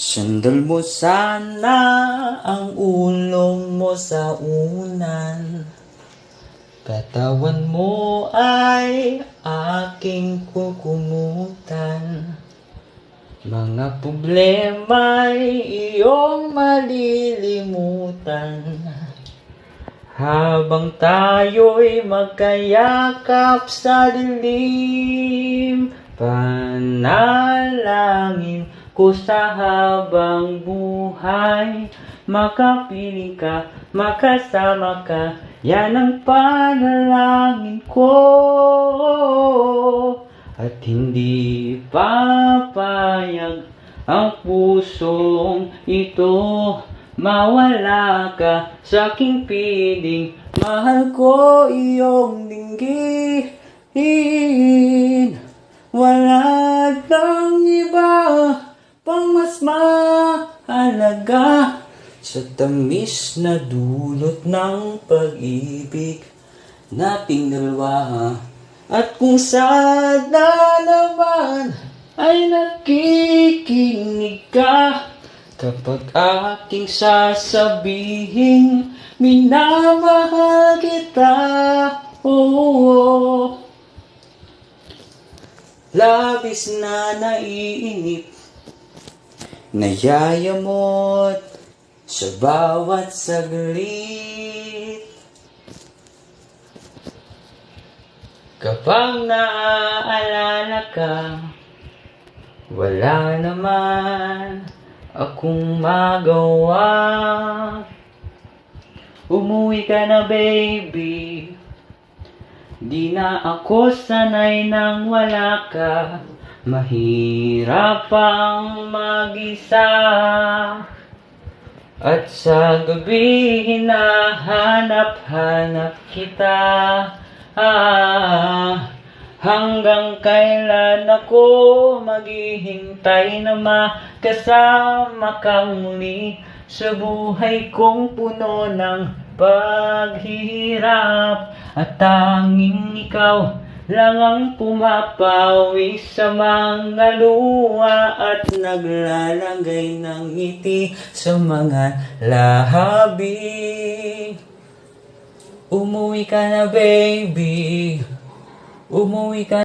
Sandal mo sana ang ulong mo sa unan. Katawan mo ay aking kukumutan. Mga problema'y iyong malilimutan. Habang tayo'y magkayakap sa dilim Panalangin ko sa habang buhay. Makapiling ka, makasama ka. Yan ang panalangin ko. At hindi papayag ang pusong ito. Mawala ka sa aking piling. Mahal ko iyong dinggin Wala pang mas mahalaga Sa tamis na dulot ng pag-ibig nating dalawa At kung sana naman ay nakikinig ka Kapag aking sasabihin Minamahal kita. Oo. Labis na naiinip Nayayamot Sa bawat saglit. Kapag naaalala ka Wala naman akong magawa. Umuwi ka na baby Di na ako sanay nang wala ka. Mahirap ang mag-isa. At sa gabi hinahanap-hanap kita. Ah, Hanggang kailan ako maghihintay na makasama ka muli Sa buhay kong puno ng paghihirap At tanging ikaw lang ang pumapawi sa mga luha At naglalagay ng ngiti sa mga lahabi. Umuwi ka na baby. Umuwi ka